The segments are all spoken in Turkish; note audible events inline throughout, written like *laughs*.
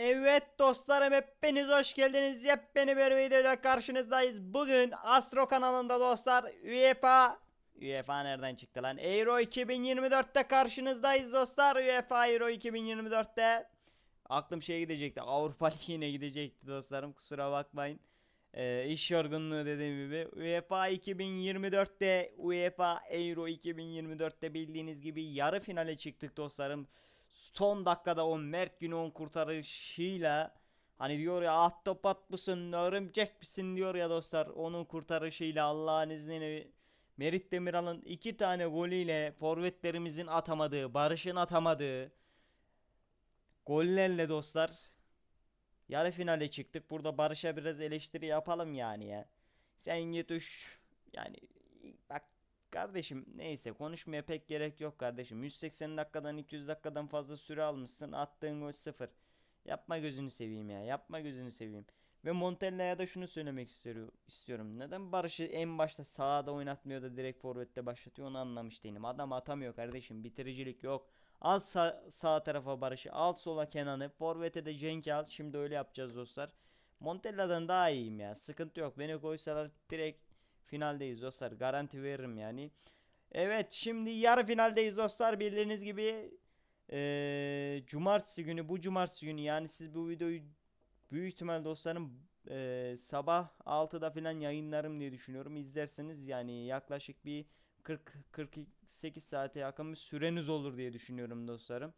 Evet dostlarım hepiniz hoş geldiniz. Yepyeni bir videoyla karşınızdayız. Bugün Astro kanalında dostlar UEFA UEFA nereden çıktı lan? Euro 2024'te karşınızdayız dostlar. UEFA Euro 2024'te aklım şeye gidecekti. Avrupa *laughs* Ligi'ne gidecekti dostlarım. Kusura bakmayın. Ee, iş yorgunluğu dediğim gibi UEFA 2024'te UEFA Euro 2024'te bildiğiniz gibi yarı finale çıktık dostlarım. Son dakikada o Mert Günok'un kurtarışıyla hani diyor ya ahtapot musun örümcek misin diyor ya dostlar onun kurtarışıyla Allah'ın izniyle Merit Demiral'ın iki tane golüyle forvetlerimizin atamadığı Barış'ın atamadığı gollerle dostlar Yarı finale çıktık. Burada Barış'a biraz eleştiri yapalım yani ya. Sen git üş. Yani bak kardeşim neyse konuşmaya pek gerek yok kardeşim. 180 dakikadan 200 dakikadan fazla süre almışsın. Attığın gol sıfır. Yapma gözünü seveyim ya. Yapma gözünü seveyim. Ve Montella'ya da şunu söylemek istiyorum. Neden Barış'ı en başta sağda oynatmıyor da direkt forvette başlatıyor onu anlamış değilim. Adam atamıyor kardeşim. Bitiricilik yok. Al sağ, sağ tarafa Barış'ı, al sola Kenan'ı, forvete de Cenk'i al. Şimdi öyle yapacağız dostlar. Montella'dan daha iyiyim ya. Sıkıntı yok. Beni koysalar direkt finaldeyiz dostlar. Garanti veririm yani. Evet şimdi yarı finaldeyiz dostlar. Bildiğiniz gibi eee, cumartesi günü bu cumartesi günü yani siz bu videoyu büyük ihtimal dostlarım eee, sabah 6'da falan yayınlarım diye düşünüyorum. İzlerseniz yani yaklaşık bir 40-48 saate yakın bir süreniz olur diye düşünüyorum dostlarım.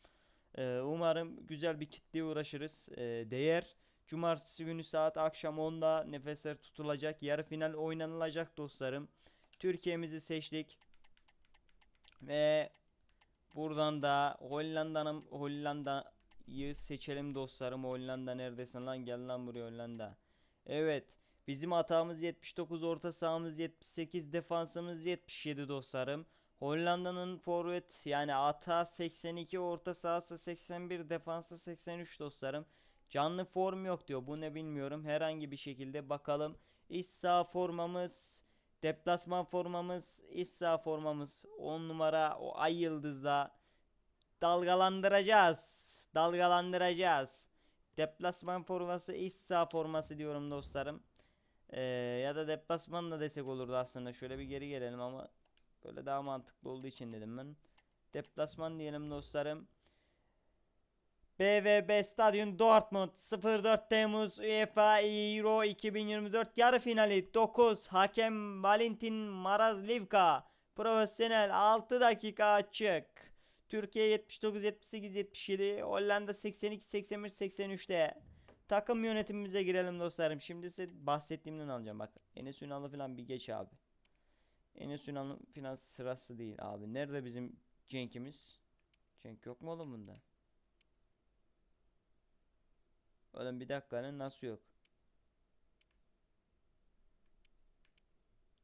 Ee, umarım güzel bir kitleye uğraşırız. Ee, değer. Cumartesi günü saat akşam 10'da nefesler tutulacak. Yarı final oynanılacak dostlarım. Türkiye'mizi seçtik. Ve buradan da Hollanda'nın Hollanda'yı seçelim dostlarım. Hollanda neredesin lan? Gel lan buraya Hollanda. Evet. Bizim hatamız 79, orta sahamız 78, defansımız 77 dostlarım. Hollanda'nın forvet yani ata 82, orta sahası 81, defansı 83 dostlarım. Canlı form yok diyor. Bu ne bilmiyorum. Herhangi bir şekilde bakalım. İç saha formamız, deplasman formamız, iç saha formamız 10 numara o ay yıldızla dalgalandıracağız. Dalgalandıracağız. Deplasman forması, iç saha forması diyorum dostlarım. Ee, ya da deplasman da desek olurdu aslında. Şöyle bir geri gelelim ama böyle daha mantıklı olduğu için dedim ben. Deplasman diyelim dostlarım. BVB Stadyum Dortmund 04 Temmuz UEFA Euro 2024 yarı finali 9 Hakem Valentin Marazlivka Profesyonel 6 dakika açık Türkiye 79 78 77 Hollanda 82 81 83'te Takım yönetimimize girelim dostlarım. Şimdi size bahsettiğimden alacağım. Bak Enes Ünal'ı falan bir geç abi. Enes Ünal'ın falan sırası değil abi. Nerede bizim Cenk'imiz? Cenk yok mu oğlum bunda? Oğlum bir dakika nasıl yok?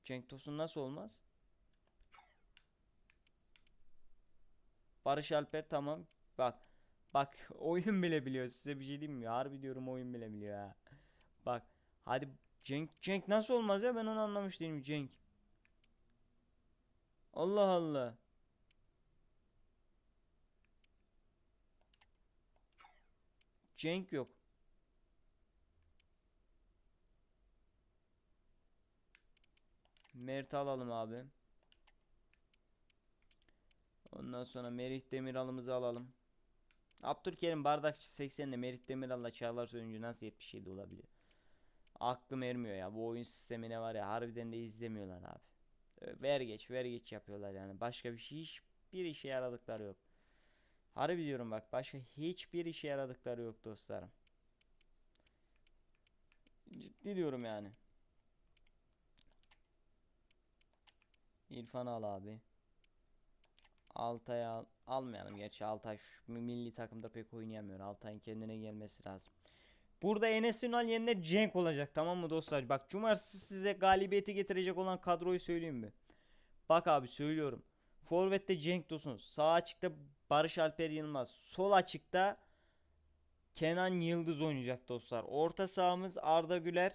Cenk Tosun nasıl olmaz? Barış Alper tamam. Bak Bak *laughs* oyun bile biliyor size bir şey diyeyim mi? Harbi diyorum oyun bile biliyor ha. Bak hadi Cenk Cenk nasıl olmaz ya ben onu anlamış değilim Cenk. Allah Allah. Cenk yok. Mert alalım abi. Ondan sonra Merih Demiral'ımızı alalım. Abdülkerim Bardakçı 80'de Merit Demiral'la Çağlar Soyuncu nasıl 77 olabiliyor? Aklım ermiyor ya. Bu oyun sistemine var ya harbiden de izlemiyorlar abi. Ver geç ver geç yapıyorlar yani. Başka bir şey hiçbir işe yaradıkları yok. Harbi diyorum bak başka hiçbir işe yaradıkları yok dostlarım. Ciddi diyorum yani. İrfan al abi. Altay'ı al, almayalım gerçi Altay şu milli takımda pek oynayamıyor. Altay'ın kendine gelmesi lazım. Burada Enes Ünal yerine Cenk olacak tamam mı dostlar? Bak cumartesi size galibiyeti getirecek olan kadroyu söyleyeyim mi? Bak abi söylüyorum. Forvet'te Cenk Tosun. Sağ açıkta Barış Alper Yılmaz. Sol açıkta Kenan Yıldız oynayacak dostlar. Orta sahamız Arda Güler.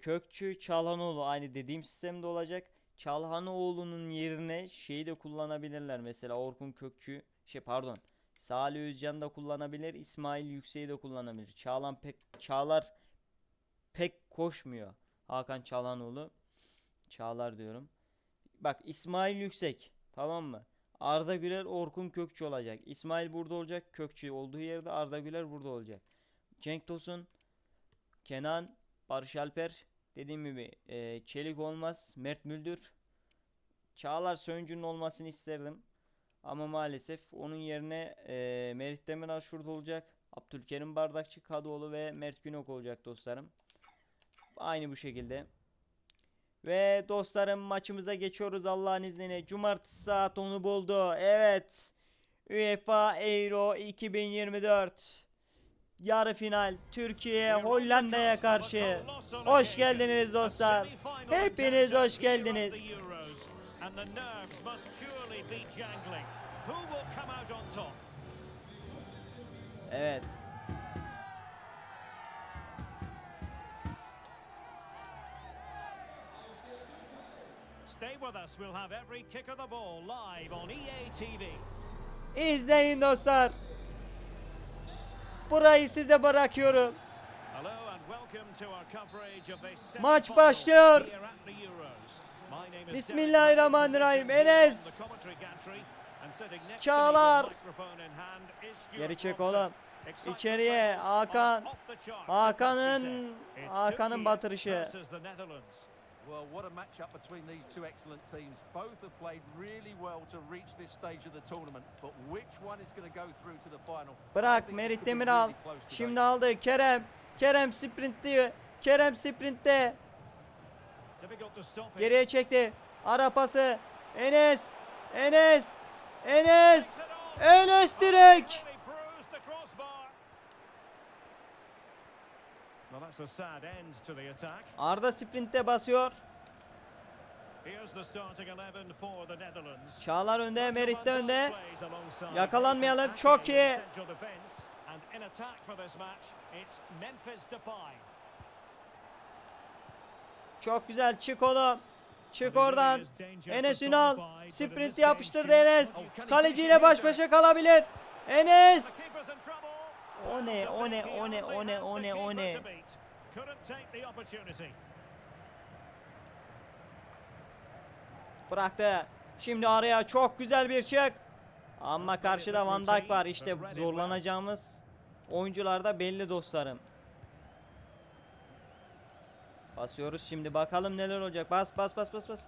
Kökçü Çalhanoğlu aynı dediğim sistemde olacak. Çalhanoğlu'nun yerine şeyi de kullanabilirler. Mesela Orkun Kökçü şey pardon. Salih Özcan da kullanabilir. İsmail Yüksek'i de kullanabilir. Çağlan pek Çağlar pek koşmuyor. Hakan Çalhanoğlu. Çağlar diyorum. Bak İsmail Yüksek. Tamam mı? Arda Güler, Orkun Kökçü olacak. İsmail burada olacak. Kökçü olduğu yerde Arda Güler burada olacak. Cenk Tosun, Kenan, Barış Alper. Dediğim gibi e, Çelik olmaz. Mert Müldür. Çağlar Söncü'nün olmasını isterdim. Ama maalesef onun yerine e, Merih Demiral şurada olacak. Abdülkerim Bardakçı, Kadıoğlu ve Mert Günok olacak dostlarım. Aynı bu şekilde. Ve dostlarım maçımıza geçiyoruz Allah'ın izniyle. Cumartesi saat 10'u buldu. Evet. UEFA Euro 2024. Yarı final Türkiye Hollanda'ya karşı. Hoş geldiniz dostlar. Hepiniz hoş geldiniz. Evet. Stay with us. We'll have every kick of the ball live on EA TV. İzleyin dostlar. Burayı size bırakıyorum. Maç başlıyor. Bismillahirrahmanirrahim. Enes. Çağlar. Geri çek oğlum. İçeriye Hakan. Hakan'ın Hakan'ın batırışı. Well, what a matchup between these two excellent teams. Both have played really well to reach this stage of the tournament, but which one is going to go through to the final? Bırak think it Merih could be Demiral. Şimdi aldı Kerem. Kerem sprintti. Kerem sprintte. Geriye çekti. Ara pası. Enes. Enes. Enes. Enes direkt. Really bruised the crossbar. Well, that's a sad end to the attack. Arda sprintte basıyor. Here's the starting 11 for the Netherlands. Çağlar önde, Merit de önde. Yakalanmayalım, çok iyi. Çok güzel çık oğlum. Çık oradan. Enes Ünal sprint yapıştırdı Enes. Kaleciyle baş başa kalabilir. Enes. O ne o ne o ne o ne o ne o. Bıraktı. Şimdi araya çok güzel bir çık. Ama karşıda Van Dijk var. İşte zorlanacağımız oyuncular da belli dostlarım. Basıyoruz şimdi bakalım neler olacak. Bas bas bas bas bas.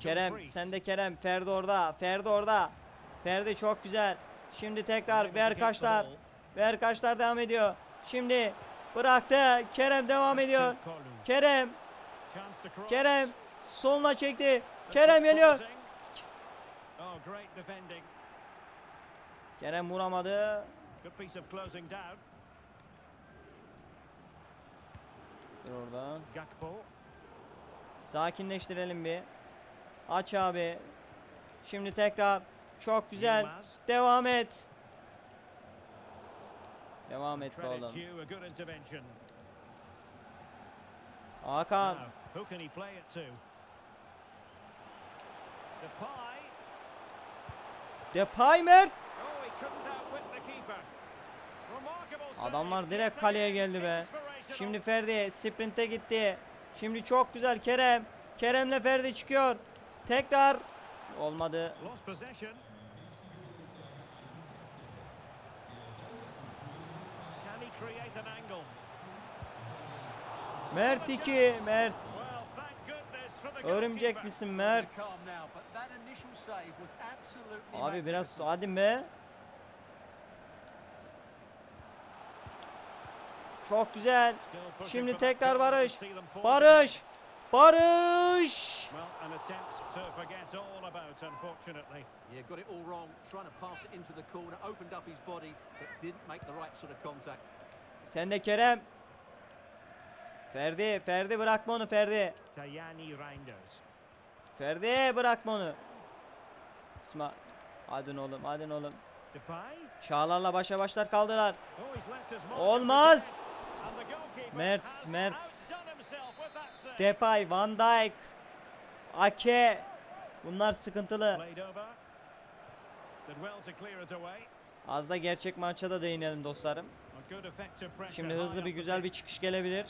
Kerem sen de Kerem. Ferdi orada. Ferdi orada. Ferdi çok güzel. Şimdi tekrar ver kaçlar. Ver kaçlar devam ediyor. Şimdi bıraktı. Kerem devam ediyor. Kerem. Kerem soluna çekti. Kerem geliyor. Kerem vuramadı. Orada. Sakinleştirelim bir. Aç abi. Şimdi tekrar. Çok güzel. Devam et. Devam et be oğlum. Hakan. Now, who can he play it to? Depay. Depay Mert. Oh. Adamlar direkt kaleye geldi be. Şimdi Ferdi sprinte gitti. Şimdi çok güzel Kerem. Kerem'le Ferdi çıkıyor. Tekrar. Olmadı. Lost possession. Can he create an angle? Mert 2. Mert. Örümcek misin Mert? Abi biraz hadi be. Çok güzel. Şimdi tekrar Barış. Barış. Barış. Sen de Kerem. Ferdi, Ferdi bırakma onu Ferdi. Ferdi bırakma onu. İsma. Hadi oğlum, hadi oğlum. Çağlar'la başa başlar kaldılar. Oh, Olmaz. Mert, Mert. Depay, Van Dijk, Ake. Bunlar sıkıntılı. Az da gerçek maça da değinelim dostlarım. Şimdi hızlı bir güzel bir çıkış gelebilir.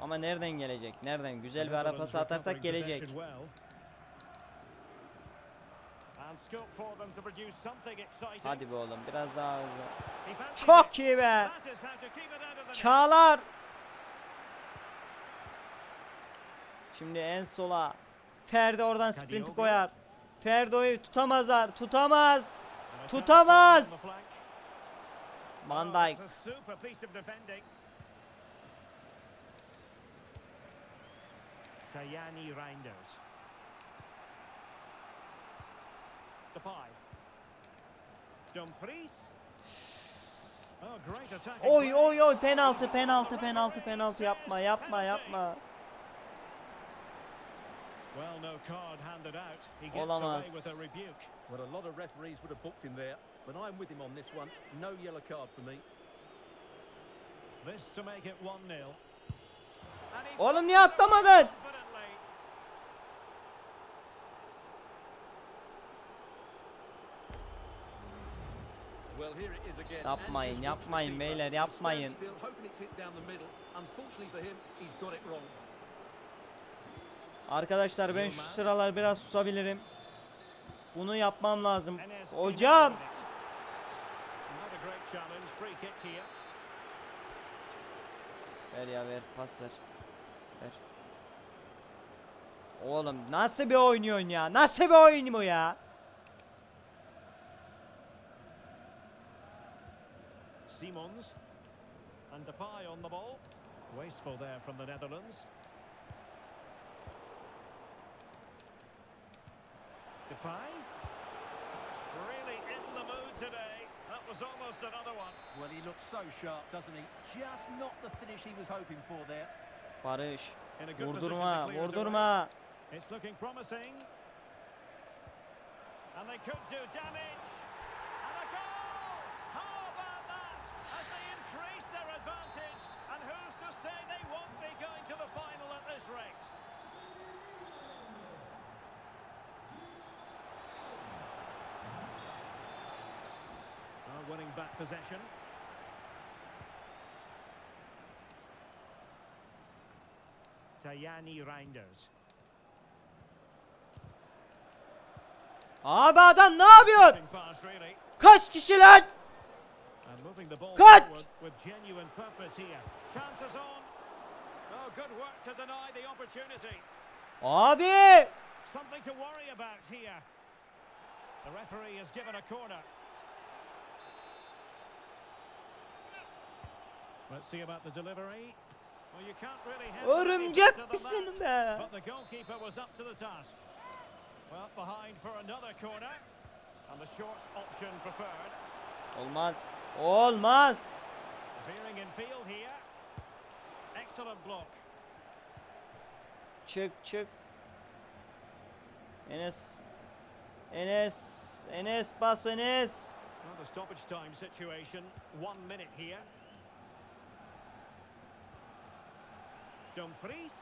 Ama nereden gelecek? Nereden? Güzel bir ara pası atarsak gelecek. Hadi be oğlum biraz daha hızlı. Çok iyi be. Çağlar. Şimdi en sola. Ferdi oradan sprinti koyar. Ferdo'yu tutamazlar. Tutamaz. Tutamaz. Van Oh, Dijk. Tajani Reinders. Depay. Dumfries. Oh, great attacking Oy play. oy oy penaltı penaltı penaltı penaltı yapma yapma yapma. Well, no card handed out. He gets Olamaz. away with a rebuke. Well, a lot of referees would have booked him there, but I'm with him on this one. No yellow card for me. This to make it 1-0. And he Oğlum niye atlamadın? He's got it wrong. Arkadaşlar ben şu sıralar biraz susabilirim. Bunu yapmam lazım. Hocam. Ver ya ver pas ver. Ver. Oğlum nasıl bir oynuyorsun ya? Nasıl bir oyun bu ya? Simons. And Depay on the ball. Wasteful there from the Netherlands. Depay. Really in the mood today. That was almost another one. Well, he looks so sharp, doesn't he? Just not the finish he was hoping for there. Barış. In a good Vurdurma, position to clear it away. vurdurma. It's looking promising. And they could do damage. Winning back possession. Tajani Reinders. Abi adam ne yapıyor? Kaç kişi lan? On. Oh. Abi! Something to worry about here. The referee has given a corner. Let's see about the delivery. Well, you can't really Örümcek the misin be? But the goalkeeper was up to the task. Well, behind for another corner. And the short option preferred. Olmaz. Olmaz. Veering in field here. Excellent block. Çık çık. Enes. Enes. Enes bas Enes. Well, the stoppage time situation. One minute here. Dumfries.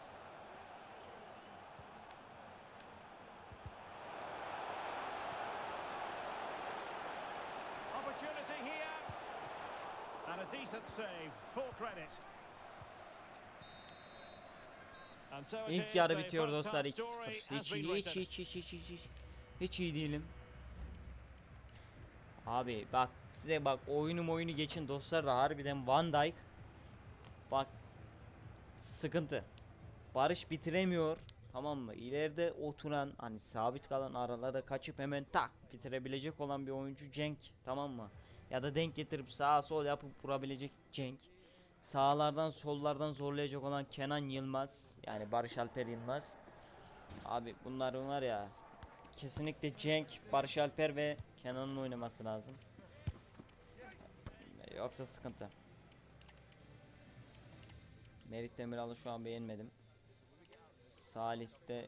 Opportunity here. And a decent save. Full credit. İlk yarı bitiyor dostlar half 2-0. story has Hiç iyi, hiç hiç hiç hiç hiç. Hiç iyi değilim. Abi bak size bak oyunu oyunu geçin dostlar da harbiden Van Dijk bak sıkıntı. Barış bitiremiyor. Tamam mı? İleride oturan hani sabit kalan aralara kaçıp hemen tak bitirebilecek olan bir oyuncu Cenk. Tamam mı? Ya da denk getirip sağa sol yapıp vurabilecek Cenk. Sağlardan sollardan zorlayacak olan Kenan Yılmaz. Yani Barış Alper Yılmaz. Abi bunlar var ya kesinlikle Cenk, Barış Alper ve Kenan'ın oynaması lazım. Yoksa sıkıntı. Merit Demiral'ı şu an beğenmedim. Salih de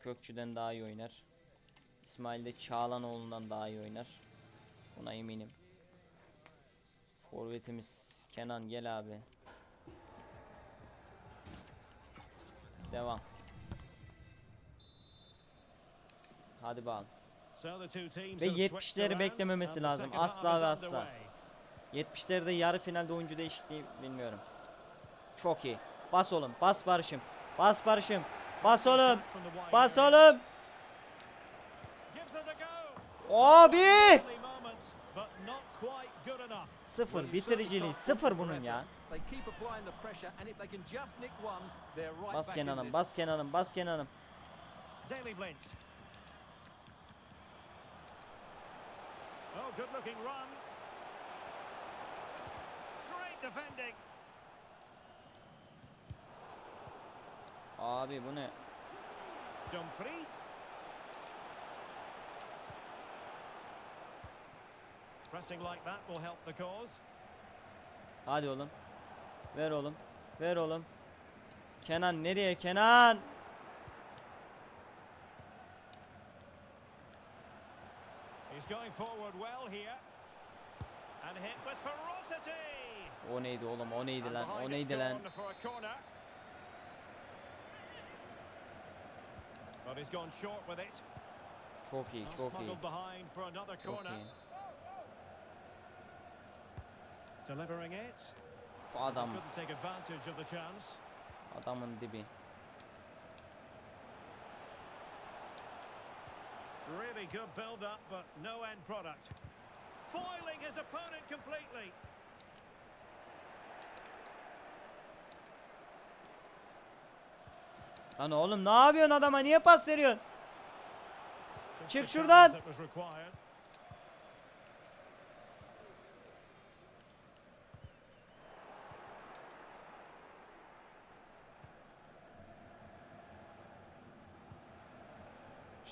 Kökçü'den daha iyi oynar. İsmail de Çağlanoğlu'ndan daha iyi oynar. Buna eminim. Forvetimiz Kenan gel abi. Devam. Hadi bakalım. Ve have switched 70'leri around beklememesi lazım. Asla ve asla. underway. 70'lerde yarı finalde oyuncu değişikliği bilmiyorum. Çok iyi. Bas oğlum. Bas Barış'ım. Bas Barış'ım. Bas oğlum. Bas oğlum. Abi. Sıfır. Bitiriciliği. Sıfır bunun ya. Bas Kenan'ım. Bas Kenan'ım. Bas Kenan'ım. Oh, good looking run. Great defending. Abi bu ne? Dumfries. Pressing like that will help the cause. Hadi oğlum. Ver oğlum. Ver oğlum. Kenan nereye Kenan? He's going forward well here. And hit with ferocity. O neydi oğlum? O neydi lan? O neydi lan? But he's gone short with it. Çok iyi, Now çok iyi. smuggled behind for another corner. Delivering it. Bu adam, Couldn't take advantage of the chance. adamın dibi. Really good build up, but no end product. Foiling his opponent completely. Lan oğlum ne yapıyorsun adama? Niye pas veriyorsun? Çık şuradan.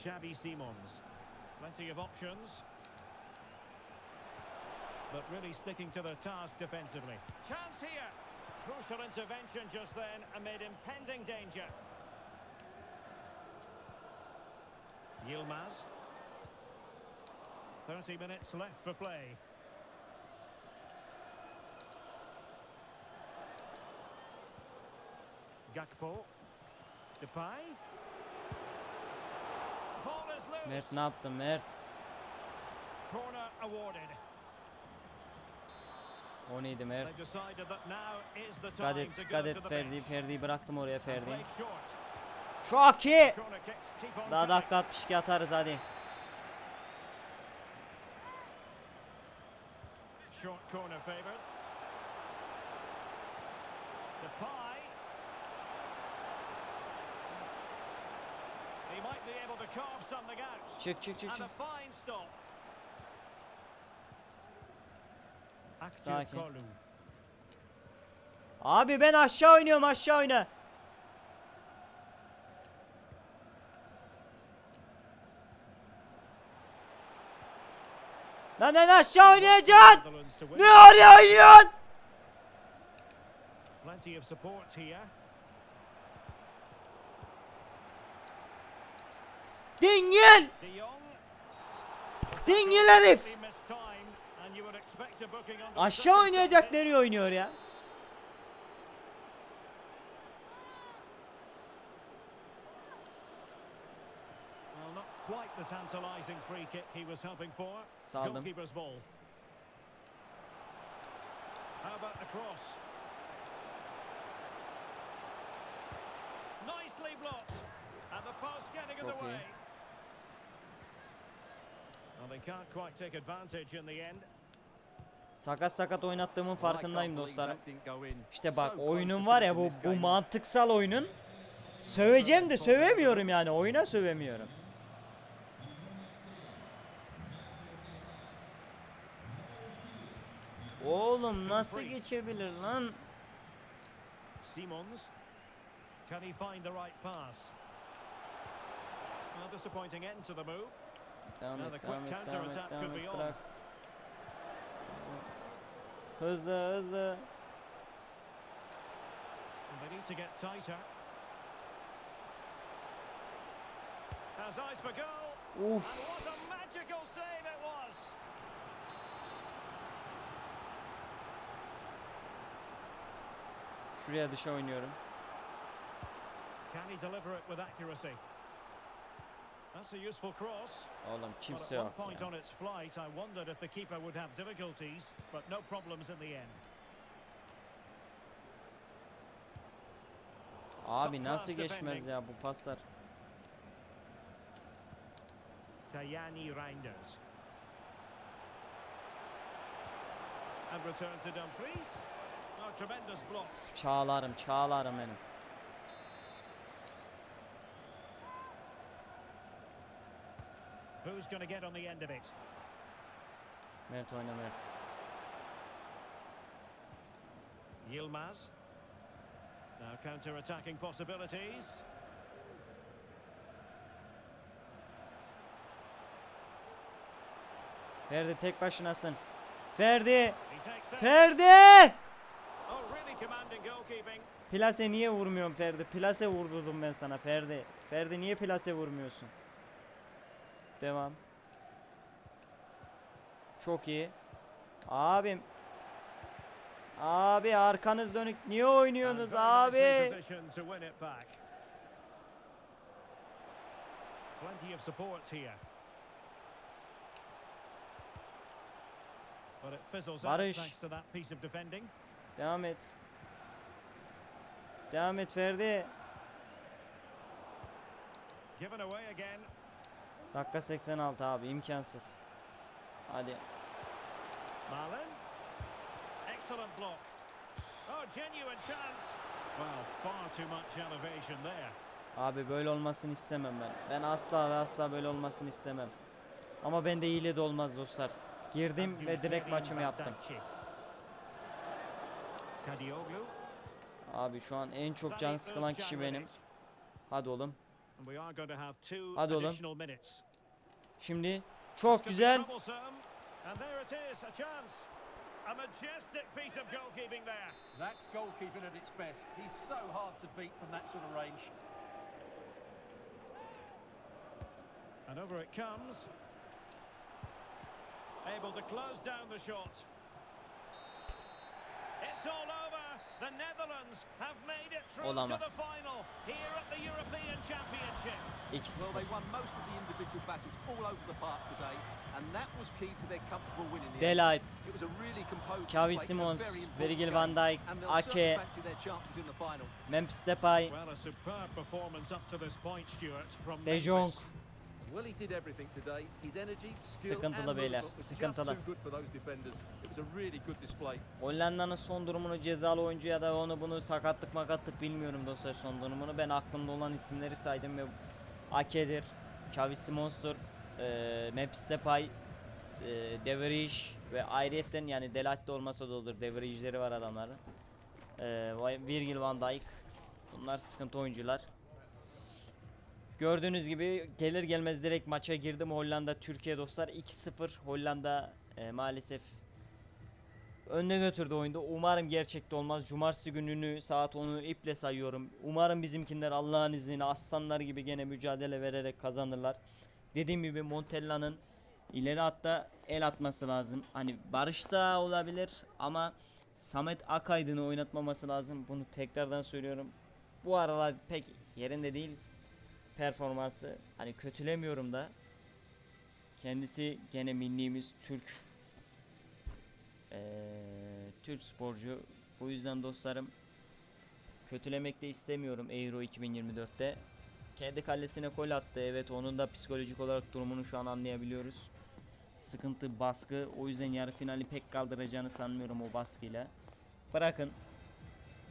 Xavi Simons. Plenty of options. But really sticking to their task defensively. Chance here. Crucial intervention just then amid impending danger. Yilmaz. 30 minutes left for play. Gakpo. Depay. Mert ne yaptın Mert? Corner awarded. O neydi Mert? Dikkat et, dikkat et Ferdi. Ferdi'yi bıraktım oraya Ferdi. Çok iyi. Daha dakika 62 atarız hadi. Short corner favoured. Depay. He might be able to carve something out. Çık çık çık çık. Sakin. Abi ben aşağı oynuyorum aşağı oyna. Lan lan aşağı oynayacaksın. Ne oraya oynuyorsun? Plenty of support here. Dingil. Dingil herif. Aşağı oynayacak nereye oynuyor ya? Well, not quite the tantalising free kick he was hoping for. Saldım. Goalkeeper's ball. How about the cross? Nicely blocked. And the post getting in the Çok iyi. way. Well, they can't quite take advantage in the end. Sakat sakat oynattığımın farkındayım dostlarım. İşte bak oyunun var ya bu bu mantıksal oyunun. Söveceğim de sövemiyorum yani oyuna sövemiyorum. Oğlum nasıl geçebilir lan? Simons. Can he find the right pass? Well, disappointing end to the move. Devam the et, devam et, counter devam et, attack devam could et, be on. bırak. Hızlı hızlı. And they need to get tighter. Has eyes for goal. And what a magical save it was. Şuraya dışa oynuyorum. Can he deliver it with accuracy? That's a useful cross. Oğlum kimse yok. point on its flight, I wondered if the keeper would have difficulties, but no problems in the end. Abi nasıl geçmez ya bu paslar? Tajani Reinders. And return to Dumfries. Çağlarım, çağlarım benim. Who's going to get on the end of it? Mert oyna Mert. Yilmaz. Now counter-attacking possibilities. Ferdi tek başınasın. Ferdi! Ferdi! Oh, really commanding goalkeeping. Plase niye vurmuyorsun Ferdi? Plase vurdurdum ben sana Ferdi. Ferdi niye plase vurmuyorsun? Devam. Çok iyi. Abim. Abi arkanız dönük. Niye oynuyorsunuz abi? Plenty of support here. Barış. Devam et. Devam et Ferdi. Given away again. Dakika 86 abi imkansız. Hadi. Marlin. Excellent block. Oh, genuine chance. Well, far too much elevation there. Abi böyle olmasını istemem ben. Ben asla ve asla böyle olmasını istemem. Ama bende hile de olmaz dostlar. Girdim ve direkt maçımı yaptım. Kadioglu. Abi şu an en çok can sıkılan kişi benim. Hadi oğlum. Hadi oğlum. Şimdi çok güzel. troublesome. And there it is, a chance. A majestic piece of goalkeeping there. That's goalkeeping at its best. He's so hard to beat from that sort of range. And over it comes. Able to close down the shot. It's all over. The Netherlands have made it through to Olamaz. the final here at the European Championship. 2-0. Well, they won most of the individual battles all over the park today, and that was key to their comfortable win in the end. Delight. It was a really composed Xavi display, a Simons, Virgil van Dijk, Ake, fancy their chances in the final. Memphis Depay, Well, a superb performance up to this point, Stuart, from De Jong. Sıkıntılı beyler, sıkıntılı. Hollanda'nın son durumunu cezalı oyuncu ya da onu bunu sakatlık makatlık bilmiyorum dostlar son durumunu. Ben aklımda olan isimleri saydım ve Ake'dir, Xavi Simons'tur, e, Memphis Depay, e, De Vrij ve ayrıyetten yani Delat'te olmasa da olur. De Vrij'leri var adamların. E, Virgil van Dijk. Bunlar sıkıntı oyuncular. Gördüğünüz gibi gelir gelmez direkt maça girdim. Hollanda Türkiye dostlar 2-0 Hollanda e, maalesef önde götürdü oyunda. Umarım gerçekte olmaz. Cumartesi gününü saat 10'u iple sayıyorum. Umarım bizimkiler Allah'ın izniyle aslanlar gibi gene mücadele vererek kazanırlar. Dediğim gibi Montella'nın ileri hatta el atması lazım. Hani Barış da olabilir ama Samet Akaydın'ı oynatmaması lazım. Bunu tekrardan söylüyorum. Bu aralar pek yerinde değil performansı. Hani kötülemiyorum da. Kendisi gene millimiz Türk eee, Türk sporcu. Bu yüzden dostlarım kötülemek de istemiyorum Euro 2024'te. Kendi kalesine gol attı. Evet onun da psikolojik olarak durumunu şu an anlayabiliyoruz. Sıkıntı, baskı. O yüzden yarı finali pek kaldıracağını sanmıyorum o baskıyla. Bırakın.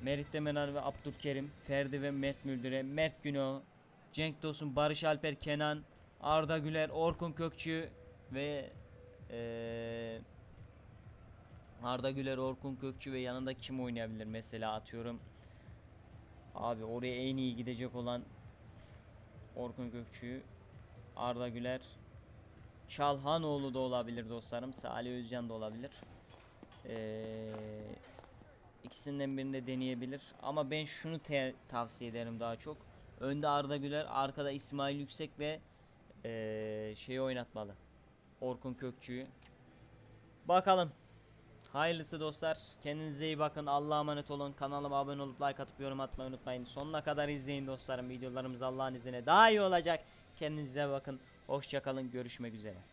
Merit Demirer ve Abdülkerim, Ferdi ve Mert Müldür'e, Mert Günok, Cenk Tosun, Barış Alper Kenan, Arda Güler, Orkun Kökçü ve eee, Arda Güler, Orkun Kökçü ve yanında kim oynayabilir mesela atıyorum. Abi oraya en iyi gidecek olan Orkun Kökçü, Arda Güler, Çalhanoğlu da olabilir dostlarım. Salih Özcan da olabilir. Eee ikisinden birini de deneyebilir. Ama ben şunu tavsiye ederim daha çok. Önde Arda Güler, arkada İsmail Yüksek ve eee şeyi oynatmalı. Orkun Kökçü'yü. Bakalım. Hayırlısı dostlar. Kendinize iyi bakın. Allah'a emanet olun. Kanalıma abone olup like atıp yorum atmayı unutmayın. Sonuna kadar izleyin dostlarım. Videolarımız Allah'ın izniyle daha iyi olacak. Kendinize bakın. Hoşçakalın. Görüşmek üzere.